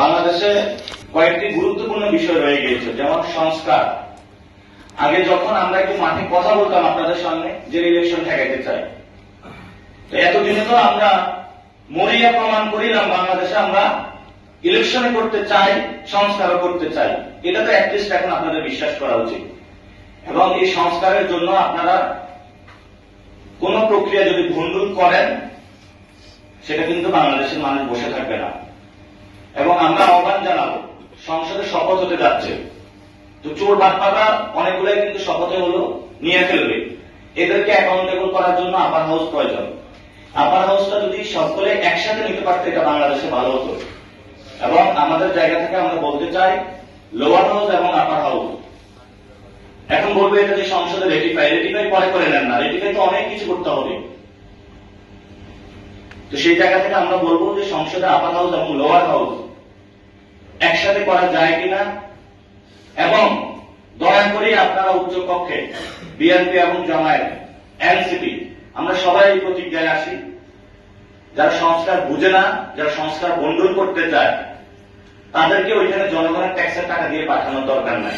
বাংলাদেশে কয়েকটি গুরুত্বপূর্ণ বিষয় রয়ে গিয়েছে, যেমন সংস্কার। আগে যখন আমরা একটু মাঠে কথা বলতাম আপনাদের সামনে, যে ইলেকশন ঠেকাইতে চাই। এতদিনে তো আমরা মরিয়া প্রমাণ করিলাম, বাংলাদেশে আমরা ইলেকশনে করতে চাই, সংস্কারও করতে চাই। এটা তো অ্যাটলিস্ট এখন আপনাদের বিশ্বাস করা উচিত। এবং এই সংস্কারের জন্য আপনারা কোন প্রক্রিয়া যদি ভণ্ডুল করেন, সেটা কিন্তু বাংলাদেশের মানুষ বসে থাকবে না এবং আমরা আহ্বান জানাব সংসদে শপথ হতে যাচ্ছে। তো চোর বাটপাটা অনেকগুলাই কিন্তু শপথে হলো, নিয়ে ফেলবে। এদেরকে অ্যাকাউন্টেবল করার জন্য আপার হাউস প্রয়োজন। আপার হাউসটা যদি সকলে একসাথে নিতে পারতো, এটা বাংলাদেশে ভালো হতো। এবং আমাদের জায়গা থেকে আমরা বলতে চাই লোয়ার হাউস এবং আপার হাউস এখন বলব এটা যে সংসদে রেটিফাই রেটিফাই পরে করে নেন না রেটিফাই তো অনেক কিছু করতে হবে। তো সেই জায়গা থেকে আমরা বলব যে সংসদে আপার হাউস এবং লোয়ার হাউস একসাথে করা যায় কিনা? এবং দয়া করে আপনারা উচ্চ কক্ষে বিএনপি এবং জামায়াত এনসিপি আমরা সবাই এই প্রতিজ্ঞায় আসি। যারা সংস্কার বুঝে না, যারা সংস্কার বন্ডল করতে চায়, তাদেরকে ওইখানে জনগণের ট্যাক্সের টাকা দিয়ে পাঠানোর দরকার নাই।